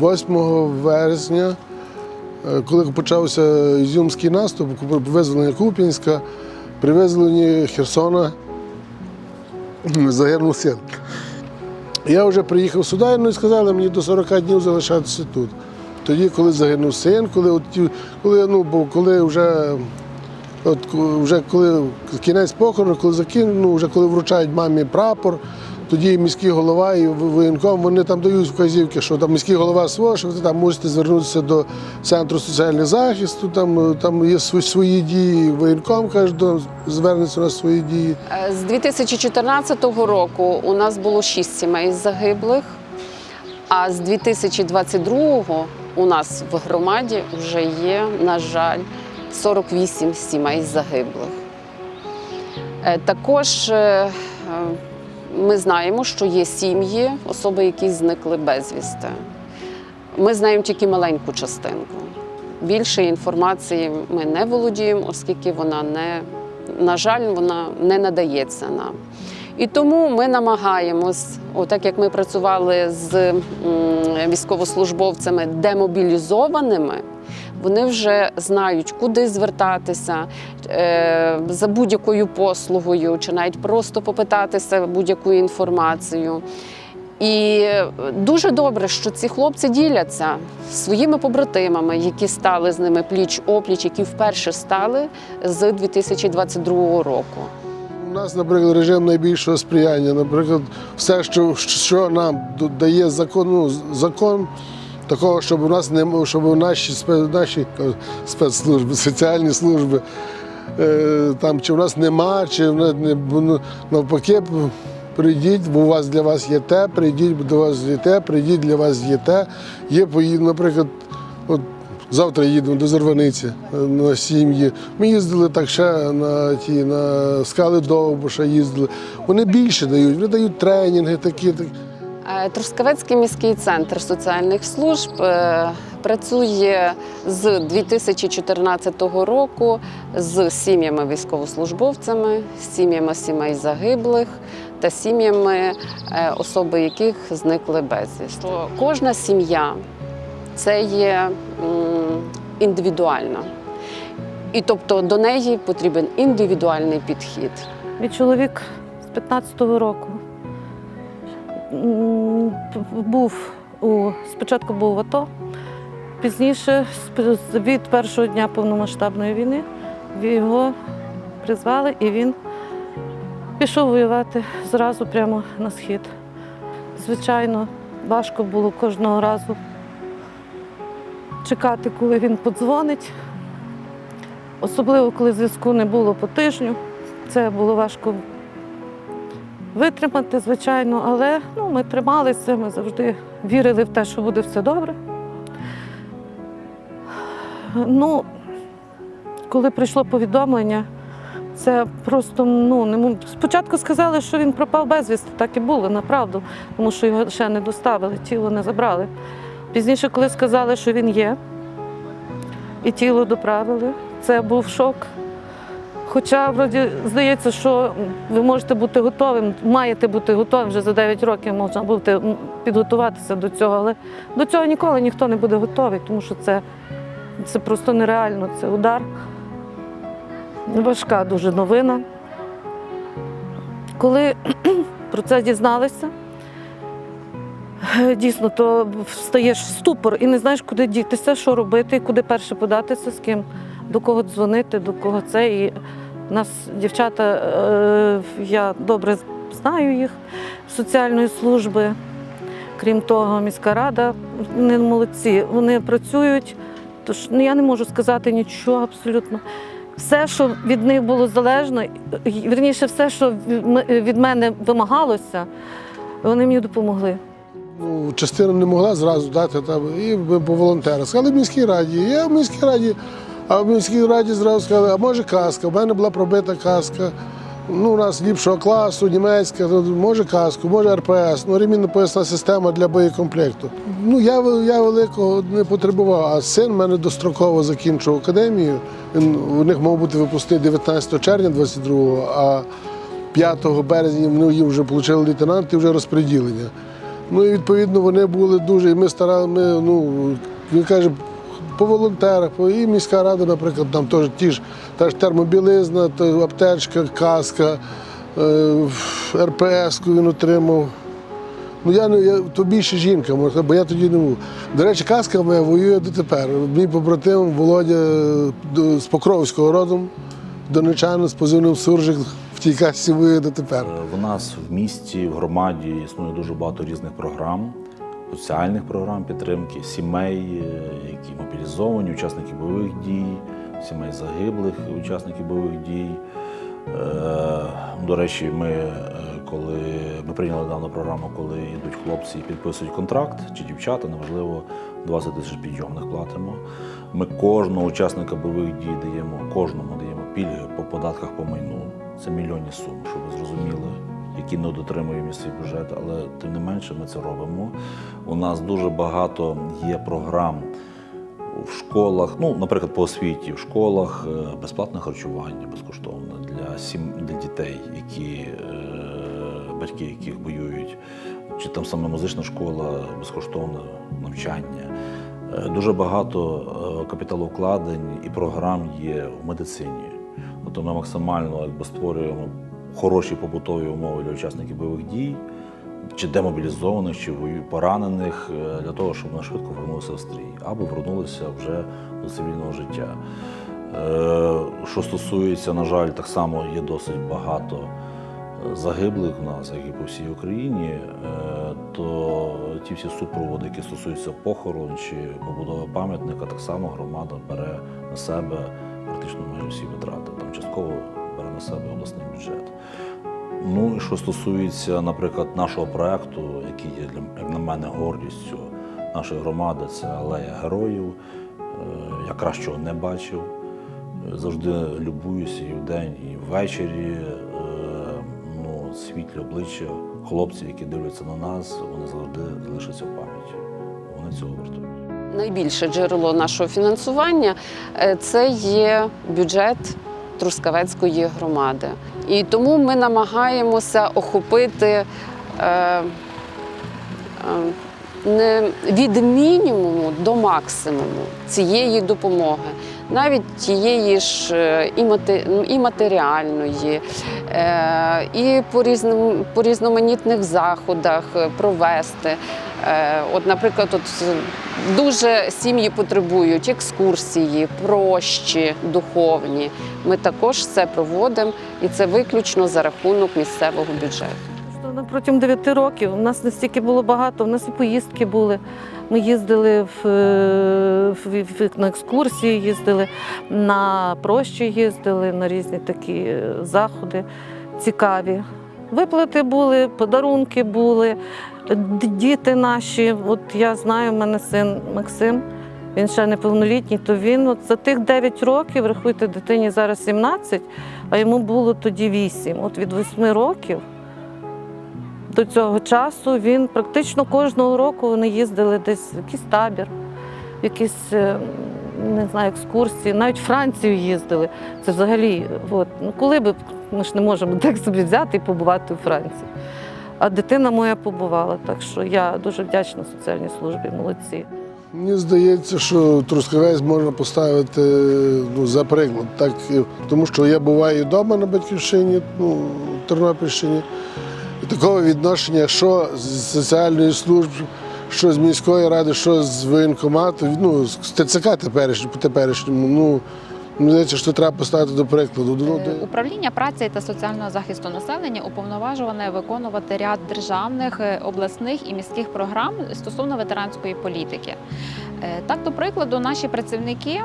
8 вересня, е, коли почався Ізюмський наступ, визволення Куп'янська, при визволенні Херсона загинув син. Я вже приїхав сюди, ну і сказали мені до 40 днів залишатися тут. Тоді, коли загинув син, коли, от, коли, ну, бо коли вже, от, вже коли кінець похорону, коли закинув, ну, вже коли вручають мамі прапор, тоді міський голова і воєнком вони там дають вказівки, що там міський голова свого, що ви там можете звернутися до центру соціального захисту, там, там є свої, дії. Воєнком каже, звернеться на свої дії. Е, З 2014 року у нас було шість сімей загиблих, а з 2022 у нас в громаді вже є, на жаль, 48 сімей загиблих. Е, Також е, е, ми знаємо, що є сім'ї, особи, які зникли безвісти. Ми знаємо тільки маленьку частинку. Більше інформації ми не володіємо, оскільки вона не, на жаль, вона не надається нам. І тому ми намагаємось, отак як ми працювали з військовослужбовцями демобілізованими, вони вже знають, куди звертатися е, за будь-якою послугою, чи навіть просто попитатися будь-яку інформацію. І дуже добре, що ці хлопці діляться своїми побратимами, які стали з ними пліч опліч, які вперше стали з 2022 року. У нас, наприклад, режим найбільшого сприяння. Наприклад, все, що, що нам дає закон, ну, закон такого, щоб у нас не щоб наші, наші спецслужби, соціальні служби, е, там чи в нас нема, чи в нас не ну, навпаки. Прийдіть, бо у вас для вас є те, прийдіть, бо до вас є те, прийдіть, для вас є те. Є, поїд- наприклад, от Завтра їдемо до Зарваниці е, на сім'ї. Ми їздили так ще на ті на скали Довбуша їздили. Вони більше дають, вони дають тренінги такі. такі. Е, Трускавецький міський центр соціальних служб е, працює з 2014 року з сім'ями військовослужбовцями, сім'ями сімей загиблих та сім'ями е, особи, яких зникли безвісти. Кожна сім'я це є індивідуальна. І тобто до неї потрібен індивідуальний підхід. Мій чоловік з 15-го року був у спочатку був в АТО, пізніше, від першого дня повномасштабної війни, його призвали і він пішов воювати зразу прямо на схід. Звичайно, важко було кожного разу чекати, коли він подзвонить. Особливо, коли зв'язку не було по тижню. Це було важко витримати, звичайно, але ну, ми трималися, ми завжди вірили в те, що буде все добре. Ну, коли прийшло повідомлення, це просто ну, не спочатку сказали, що він пропав безвісти, так і було, направду, тому що його ще не доставили, тіло не забрали. Пізніше, коли сказали, що він є, і тіло доправили, це був шок. Хоча, вроді, здається, що ви можете бути готовим, маєте бути готовим вже за 9 років можна бути підготуватися до цього, але до цього ніколи ніхто не буде готовий, тому що це, це просто нереально, це удар. Важка дуже новина. Коли про це дізналися, дійсно, то встаєш в ступор і не знаєш, куди дітися, що робити, куди перше податися, з ким, до кого дзвонити, до кого це. І нас дівчата, е, я добре знаю їх соціальної служби. Крім того, міська рада, вони молодці, вони працюють. Тож ну, я не можу сказати нічого абсолютно. Все, що від них було залежно, вірніше, все, що від мене вимагалося, вони мені допомогли. Ну, частина не могла зразу дати там, і по волонтерах. Сказали в міській раді. Я в міській раді, а в міській раді зразу сказали, а може каска. У мене була пробита каска. Ну, у нас ліпшого класу, німецька, може каску, може РПС, ну ремінно поясна система для боєкомплекту. Ну я, я великого не потребував, а син в мене достроково закінчив академію. Він у них мав бути випускний 19 червня 22-го, а 5 березня вони вже отримали лейтенант і вже розподілення. Ну і відповідно вони були дуже. І ми старали, ми, ну, він каже, по волонтерах, по і міська рада, наприклад, там теж ті ж та ж термобілизна, аптечка, каска, е, РПС він отримав. Ну я я, то більше жінка, сказати, бо я тоді не був. До речі, каска моя воює дотепер. Мій побратим Володя е, з Покровського родом, донечанин з позивним Суржик в тій касці воює дотепер. Е, В нас в місті, в громаді існує дуже багато різних програм, соціальних програм підтримки, сімей, е, які мобілізовані, учасники бойових дій, сімей загиблих, учасників бойових дій. Е, До речі, ми е, коли ми прийняли дану програму, коли йдуть хлопці і підписують контракт чи дівчата, неважливо, 20 тисяч підйомних платимо. Ми кожного учасника бойових дій даємо, кожному даємо пільги по податках по майну. Це мільйонні суми, щоб ви зрозуміли, які не дотримує місцевий бюджет, але тим не менше ми це робимо. У нас дуже багато є програм в школах, ну, наприклад, по освіті, в школах е, безплатне харчування безкоштовне для сім для дітей, які е, батьки яких воюють, чи там саме музична школа, безкоштовне навчання. Е, Дуже багато капіталовкладень і програм є в медицині. Тобто ми максимально якби, створюємо хороші побутові умови для учасників бойових дій, чи демобілізованих, чи поранених, е, для того, щоб вони швидко повернулися в стрій, або вернулися вже до цивільного життя. Е, Що стосується, на жаль, так само є досить багато е, загиблих в нас, як і по всій Україні, то ті всі супроводи, які стосуються похорон чи побудови пам'ятника, так само громада бере на себе практично майже всі витрати. Там частково бере на себе обласний бюджет. Ну і що стосується, наприклад, нашого проекту, який є для як на мене гордістю нашої громади, це алея героїв. Е, Я кращого не бачив. Завжди любуюся і вдень, і ввечері. Е, Ну, світлі обличчя хлопців, які дивляться на нас, вони завжди залишаться в пам'яті. Вони цього вартують. Найбільше джерело нашого фінансування е, це є бюджет Трускавецької громади. І тому ми намагаємося охопити е, е, від мінімуму до максимуму цієї допомоги, навіть тієї ж е, ну, і матеріальної, е, і по, по різноманітних заходах е, провести. От, наприклад, от дуже сім'ї потребують екскурсії, прощі, духовні. Ми також це проводимо, і це виключно за рахунок місцевого бюджету. Ну, Протягом 9 років у нас настільки було багато, у нас і поїздки були. Ми їздили в, е, в- на екскурсії, їздили на прощі, їздили на різні такі е, заходи цікаві. Виплати були, подарунки були, діти наші. От я знаю, в мене син Максим, він ще неповнолітній, то він от за тих 9 років, рахуйте, дитині зараз 17, а йому було тоді 8. От від 8 років до цього часу він практично кожного року вони їздили десь в якийсь табір, в якісь е, не знаю, екскурсії, навіть в Францію їздили. Це взагалі, от, ну коли би ми ж не можемо так собі взяти і побувати у Франції. А дитина моя побувала, так що я дуже вдячна соціальній службі, молодці. Мені здається, що Трускавець можна поставити ну, за приклад. Так, тому що я буваю вдома на батьківщині, ну, Тернопільщині. Такого відношення, що з соціальної служби, що з міської ради, що з воєнкомату, ну, з ТЦК теперішньому, по теперішньому, ну, мені здається, що треба поставити до прикладу. Ну, Е, Управління праці та соціального захисту населення уповноважуване виконувати ряд державних, е, обласних і міських програм стосовно ветеранської політики. Е, Так, до прикладу, наші працівники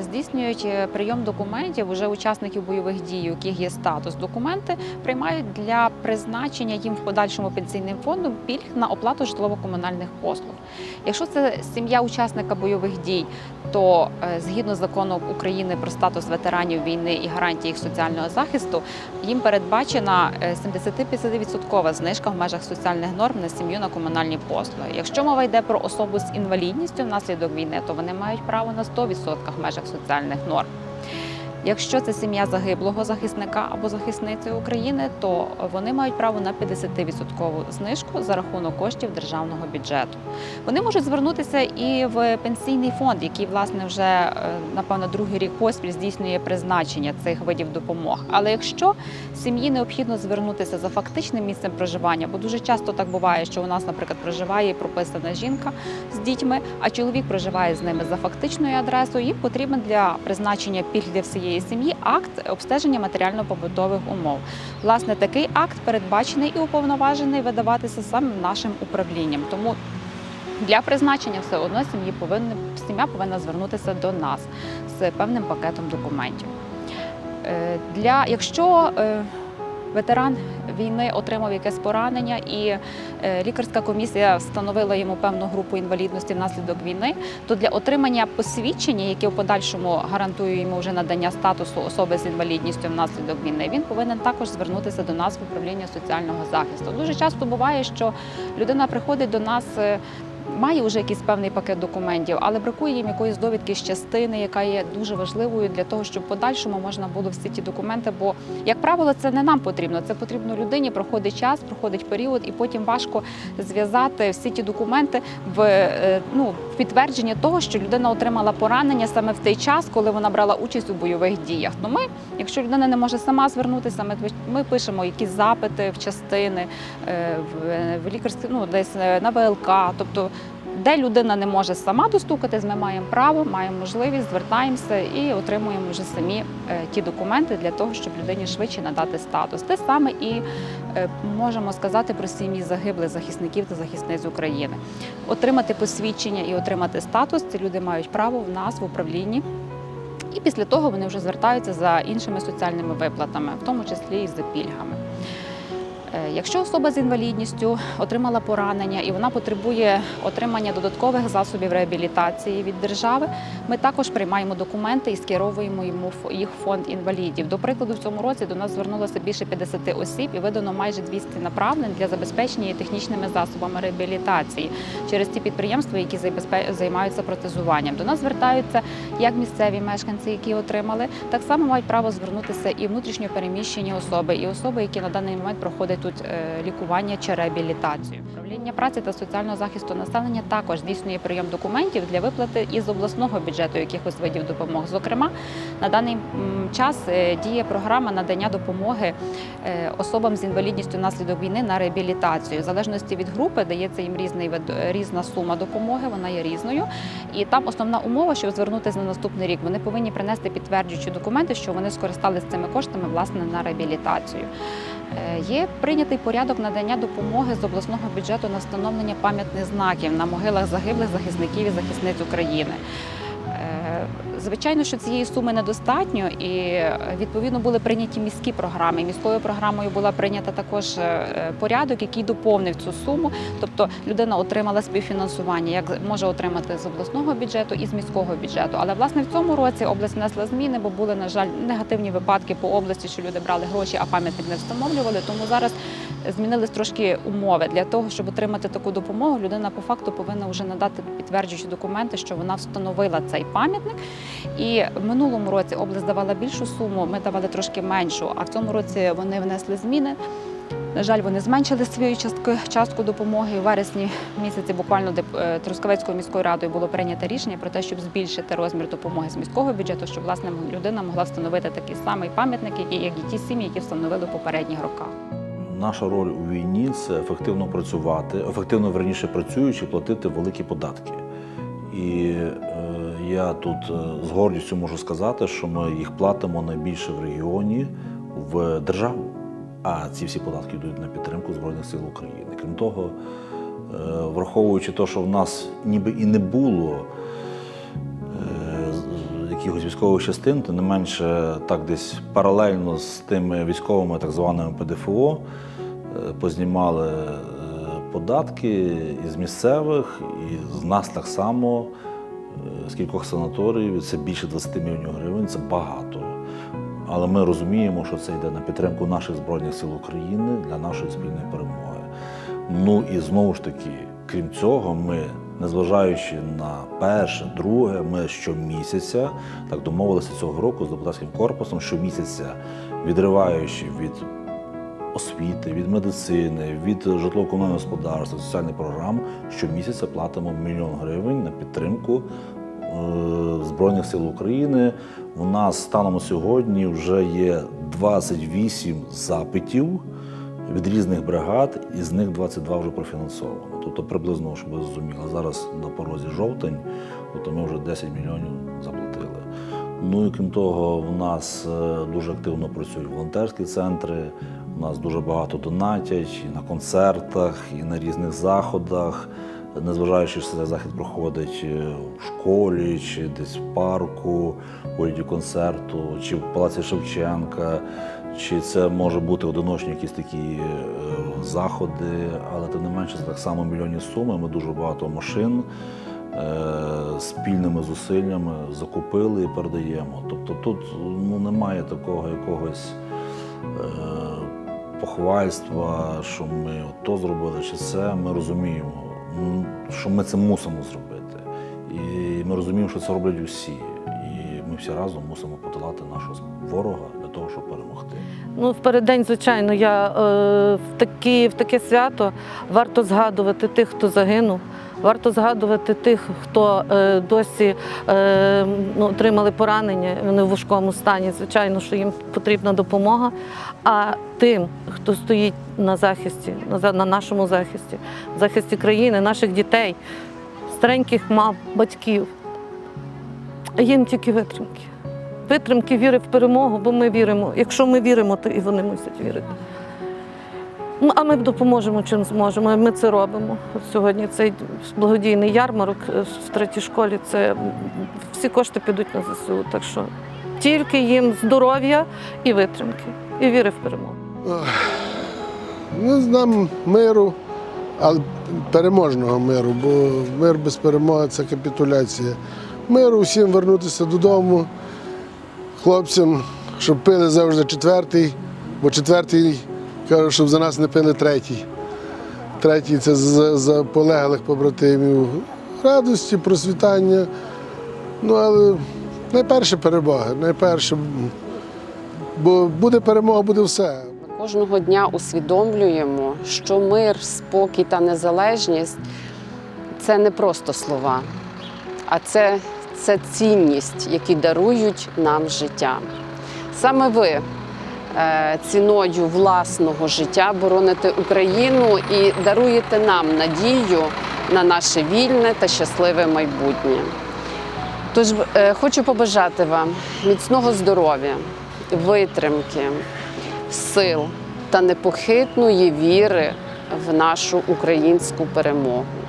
здійснюють е, прийом документів уже учасників бойових дій, у яких є статус. Документи приймають для призначення їм в подальшому пенсійним фондом пільг на оплату житлово-комунальних послуг. Якщо це сім'я учасника бойових дій, то е, згідно закону України про статус ветеранів війни і гарантії їх соціального захисту, їм передбачена е, 75% знижка в межах соціальних норм на сім'ю на комунальні послуги. Якщо мова йде про особу з інвалідністю внаслідок війни, то вони мають право на 100% в межах соціальних норм. Якщо це сім'я загиблого захисника або захисниці України, то вони мають право на 50% знижку за рахунок коштів державного бюджету. Вони можуть звернутися і в пенсійний фонд, який власне вже е, напевно другий рік поспіль здійснює призначення цих видів допомог. Але якщо сім'ї необхідно звернутися за фактичним місцем проживання, бо дуже часто так буває, що у нас, наприклад, проживає прописана жінка з дітьми, а чоловік проживає з ними за фактичною адресою. Їм потрібен для призначення пільг всієї сім'ї акт обстеження матеріально-побутових умов. Власне, такий акт передбачений і уповноважений видаватися саме нашим управлінням. Тому для призначення все одно сім'ї повинна сім'я повинна звернутися до нас з певним пакетом документів. Е, Для якщо е, ветеран війни отримав якесь поранення, і е, лікарська комісія встановила йому певну групу інвалідності внаслідок війни, то для отримання посвідчення, яке в подальшому гарантує йому вже надання статусу особи з інвалідністю внаслідок війни, він повинен також звернутися до нас в управління соціального захисту. Дуже часто буває, що людина приходить до нас. Е, Має вже якийсь певний пакет документів, але бракує їм якоїсь довідки з частини, яка є дуже важливою для того, щоб подальшому можна було всі ті документи. Бо, як правило, це не нам потрібно. Це потрібно людині. Проходить час, проходить період, і потім важко зв'язати всі ті документи в е, ну підтвердження того, що людина отримала поранення саме в той час, коли вона брала участь у бойових діях. Ну ми, якщо людина не може сама звернутися, ми, ми пишемо якісь запити в частини е, в, в лікарські, ну десь е, на ВЛК, тобто. Де людина не може сама достукатись, ми маємо право, маємо можливість, звертаємося і отримуємо вже самі е, ті документи для того, щоб людині швидше надати статус. Те саме і е, можемо сказати про сім'ї загиблих захисників та захисниць України. Отримати посвідчення і отримати статус ці люди мають право в нас в управлінні. І після того вони вже звертаються за іншими соціальними виплатами, в тому числі і за пільгами. Е, Якщо особа з інвалідністю отримала поранення і вона потребує отримання додаткових засобів реабілітації від держави, ми також приймаємо документи і скеровуємо йому їх в фонд інвалідів. До прикладу, в цьому році до нас звернулося більше 50 осіб і видано майже 200 направлень для забезпечення технічними засобами реабілітації через ті підприємства, які займаються протезуванням. До нас звертаються як місцеві мешканці, які отримали, так само мають право звернутися і внутрішньо переміщені особи, і особи, які на даний момент проходять тут е, лікування чи реабілітацію. Управління праці та соціального захисту населення також здійснює прийом документів для виплати із обласного бюджету якихось видів допомог. Зокрема, на даний час е, діє програма надання допомоги е, особам з інвалідністю внаслідок війни на реабілітацію. В залежності від групи дається їм різний вид різна сума допомоги, вона є різною. І там основна умова, щоб звернутися на наступний рік, вони повинні принести підтверджуючі документи, що вони скористалися цими коштами власне на реабілітацію. Е, Є прийнятий порядок надання допомоги з обласного бюджету на встановлення пам'ятних знаків на могилах загиблих захисників і захисниць України. Звичайно, що цієї суми недостатньо, і е, відповідно були прийняті міські програми. Міською програмою була прийнята також е, порядок, який доповнив цю суму. Тобто людина отримала співфінансування, як може отримати з обласного бюджету і з міського бюджету. Але власне в цьому році область внесла зміни, бо були на жаль негативні випадки по області, що люди брали гроші, а пам'ятник не встановлювали. Тому зараз змінились трошки умови для того, щоб отримати таку допомогу. Людина по факту повинна вже надати підтверджуючі документи, що вона встановила цей пам'ятник. І в минулому році область давала більшу суму, ми давали трошки меншу. А в цьому році вони внесли зміни. На жаль, вони зменшили свою частку, частку допомоги. У вересні місяці буквально е, Трускавецькою міською радою було прийнято рішення про те, щоб збільшити розмір допомоги з міського бюджету, щоб власне людина могла встановити такий самий пам'ятник, як і ті сім'ї, які встановили в попередніх роках. Наша роль у війні це ефективно працювати, ефективно верніше працюючи, платити великі податки. І е, я тут е, з гордістю можу сказати, що ми їх платимо найбільше в регіоні в державу. А ці всі податки йдуть на підтримку Збройних сил України. Крім того, е, враховуючи те, що в нас ніби і не було якихось військових частин, то не менше так десь паралельно з тими військовими так званими ПДФО е, познімали е, податки із місцевих, і з нас так само, е, з кількох санаторіїв, це більше 20 мільйонів гривень, це багато. Але ми розуміємо, що це йде на підтримку наших Збройних сил України для нашої спільної перемоги. Ну і знову ж таки, крім цього, ми незважаючи на перше, друге, ми щомісяця так домовилися цього року з депутатським корпусом, щомісяця відриваючи від освіти, від медицини, від житлово-комунального господарства, соціальних програм, щомісяця платимо мільйон гривень на підтримку е, Збройних сил України. У нас станом сьогодні вже є 28 запитів від різних бригад, із них 22 вже профінансовано. Тобто приблизно, щоб ви зрозуміли, зараз на порозі жовтень, тобто ми вже 10 мільйонів заплатили. Ну і крім того, в нас е, дуже активно працюють волонтерські центри. У нас дуже багато донатять і на концертах, і на різних заходах. Незважаючи, що цей захід проходить е, в школі, чи десь в парку, у вигляді концерту, чи в Палаці Шевченка, чи це може бути одиночні якісь такі е, заходи, але тим не менше це так само мільйонні суми. Ми дуже багато машин е, спільними зусиллями закупили і передаємо. Тобто тут ну, немає такого якогось е, похвальства, що ми то зробили чи це. Ми розуміємо, що ми це мусимо зробити. І ми розуміємо, що це роблять усі. Ми всі разом мусимо подолати нашого ворога для того, щоб перемогти. Ну, в переддень, звичайно, я е, в, такі, в таке свято варто згадувати тих, хто загинув. Варто згадувати тих, хто е, досі е, ну, отримали поранення, вони в важкому стані. Звичайно, що їм потрібна допомога. А тим, хто стоїть на захисті, на, на нашому захисті, захисті країни, наших дітей, стареньких мам, батьків, їм тільки витримки витримки, віри в перемогу, бо ми віримо. Якщо ми віримо, то і вони мусять вірити. А ми допоможемо чим зможемо. Ми це робимо. Сьогодні цей благодійний ярмарок е, в третій школі. Це всі кошти підуть на ЗСУ. Так що тільки їм здоров'я і витримки, і віри в перемогу. Ну, нам миру, але переможного миру, бо мир без перемоги це капітуляція. Миру всім вернутися додому, хлопцям, щоб пили завжди четвертий, бо четвертий каже, щоб за нас не пили третій. Третій це за, за полеглих побратимів. Радості, просвітання. Ну, але найперше перемога, найперше, бо буде перемога, буде все. Кожного дня усвідомлюємо, що мир, спокій та незалежність це не просто слова, а це, це цінність, які дарують нам життя. Саме ви е, ціною власного життя бороните Україну і даруєте нам надію на наше вільне та щасливе майбутнє. Тож е, хочу побажати вам міцного здоров'я, витримки, сил та непохитної віри в нашу українську перемогу.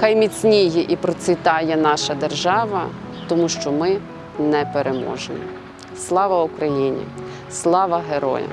Хай міцніє і процвітає наша держава, тому що ми не переможемо. Слава Україні! Слава героям!